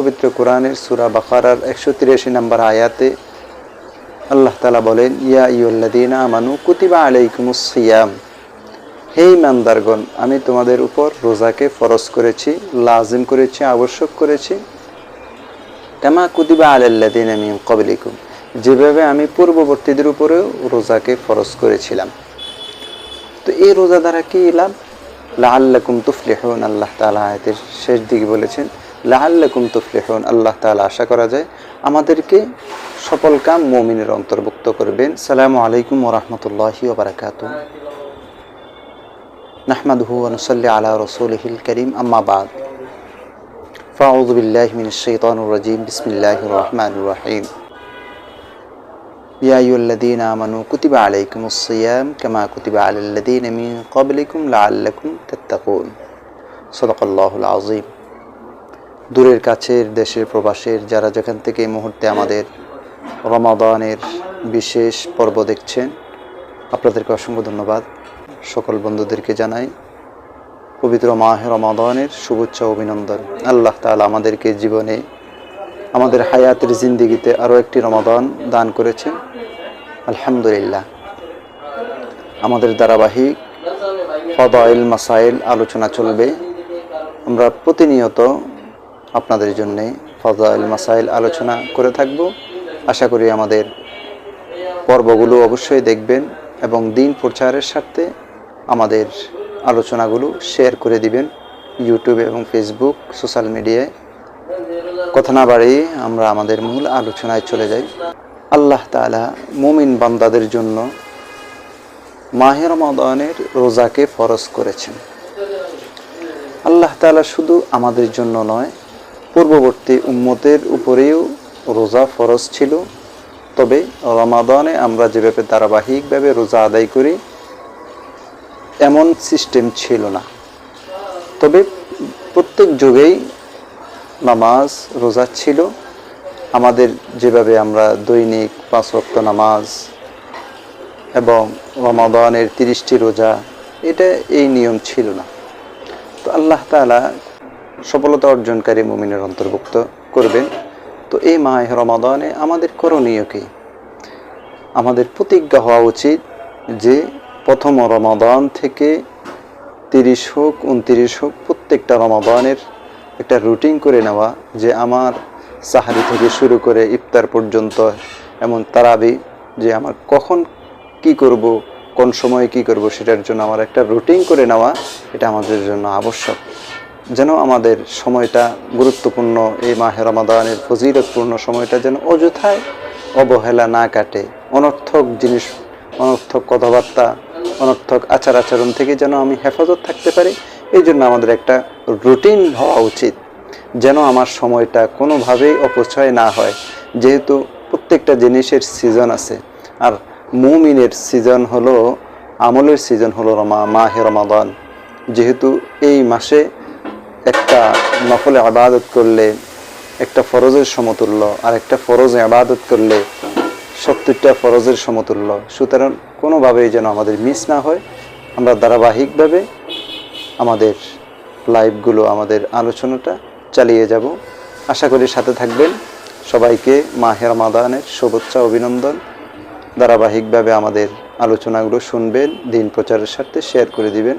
পবিত্র কোরআনের সুরা বাকারার একশো তিরাশি নম্বর আয়াতে আল্লাহ তালা বলেন, ইয়া ইউল্লাদিনা আমানু কুতিবা আলাইকুমুস সিয়াম। হে ইমানদারগণ, আমি তোমাদের উপর রোজাকে ফরজ করেছি, লাজিম করেছি, আবশ্যক করেছি। কামা কুতিবা আলাল্লাদিনা মিন কবলিকুম যেভাবে আমি পূর্ববর্তীদের উপরেও রোজাকে ফরজ করেছিলাম। তো এই রোজা দ্বারা কি লাভ? লাআল্লাকুম তুফলিহুন, আল্লাহ তালা আয়াতের শেষ দিকে বলেছেন লাআল্লাকুম তুফলিহুন আল্লাহ তাআলা আশা করা যায় আমাদেরকে সফল কাম মুমিনের অন্তর্ভুক্ত করবেন সালামু আলাইকুম ওয়া রাহমাতুল্লাহি ওয়া বারাকাতুহু নাহমাদুহু ওয়া নুসাল্লি আলা রাসূলিহিল কারীম আম্মা বাদ فأعوذ بالله من الشيطان الرجيم بسم الله الرحمن الرحيم يا أيها الذين آمنوا كتب عليكم الصيام كما كتب على الذين من قبلكم لعلكم تتقون صدق الله العظيم দূরের কাছের দেশের প্রবাসের যারা যেখান থেকে এই মুহূর্তে আমাদের রমাদানের বিশেষ পর্ব দেখছেন, আপনাদেরকে অসংখ্য ধন্যবাদ। সকল বন্ধুদেরকে জানাই পবিত্র মাহে রমাদানের শুভেচ্ছা অভিনন্দন। আল্লাহ তাআলা আমাদেরকে জীবনে আমাদের হায়াতের জিন্দিগিতে আরও একটি রমাদান দান করেছেন। আলহামদুলিল্লাহ। আমাদের ধারাবাহিক ফদাইল মাসাইল আলোচনা চলবে। আমরা প্রতিনিয়ত আপনাদের জন্যে ফদাইল মাসাইল আলোচনা করে থাকব। আশা করি আমাদের পর্বগুলো অবশ্যই দেখবেন এবং দিন প্রচারের স্বার্থে আমাদের আলোচনাগুলো শেয়ার করে দিবেন। ইউটিউব এবং ফেসবুক, সোশ্যাল মিডিয়ায়। কথা না বাড়িয়ে আমরা আমাদের মূল আলোচনায় চলে যাই। আল্লাহ তাআলা মুমিন বান্দাদের জন্য মাহে রমাদানের রোজাকে ফরজ করেছেন। আল্লাহ তাআলা শুধু আমাদের জন্য নয় পূর্ববর্তী উম্মতের উপরেও রোজা ফরজ ছিল। তবে রমাদানে আমরা যেভাবে ধারাবাহিকভাবে রোজা আদায় করি, এমন সিস্টেম ছিল না। তবে প্রত্যেক যুগেই নামাজ রোজা ছিল। আমাদের যেভাবে আমরা দৈনিক পাঁচ ওয়াক্ত নামাজ এবং রমাদানের তিরিশটি রোজা, এটা এই নিয়ম ছিল না। তো আল্লাহ তাআলা সফলতা অর্জনকারী মুমিনের অন্তর্ভুক্ত করবেন। তো এই মাহ রমাদানে আমাদের করণীয় কি? আমাদের প্রতিজ্ঞা হওয়া উচিত যে প্রথম রমাদান থেকে তিরিশ হোক, উনতিরিশ হোক, প্রত্যেকটা রমাদানের একটা রুটিন করে নেওয়া যে আমার সাহারি থেকে শুরু করে ইফতার পর্যন্ত এমন তারাবি যে আমার কখন কি করব, কোন সময়ে কি করব সেটার জন্য আমার একটা রুটিন করে নেওয়া, এটা আমাদের জন্য আবশ্যক। যেন আমাদের সময়টা গুরুত্বপূর্ণ, এই মাহে রমাদানের ফজিরতপূর্ণ সময়টা যেন অযথায় অবহেলা না কাটে। অনর্থক জিনিস, অনর্থক কথাবার্তা, অনর্থক আচার আচরণ থেকে যেন আমি হেফাজত থাকতে পারি, এই জন্য আমাদের একটা রুটিন হওয়া উচিত, যেন আমার সময়টা কোনোভাবেই অপচয় না হয়। যেহেতু প্রত্যেকটা জিনিসের সিজন আছে, আর মুমিনের সিজন হলো, আমলের সিজন হলো রমা, মাহে রমাদান। যেহেতু এই মাসে একটা নফলে আবাদত করলে, একটা ফরজের সমতুল্য, আর একটা ফরজ আবাদত করলে সত্তরটা ফরজের সমতুল্য। সুতরাং কোনোভাবেই যেন আমাদের মিস না হয়। আমরা ধারাবাহিকভাবে আমাদের লাইভগুলো, আমাদের আলোচনাটা চালিয়ে যাব। আশা করি সাথে থাকবেন। সবাইকে মাহের মাদানের শুভেচ্ছা, অভিনন্দন। ধারাবাহিকভাবে আমাদের আলোচনাগুলো শুনবেন, দিন প্রচারের স্বার্থে শেয়ার করে দিবেন।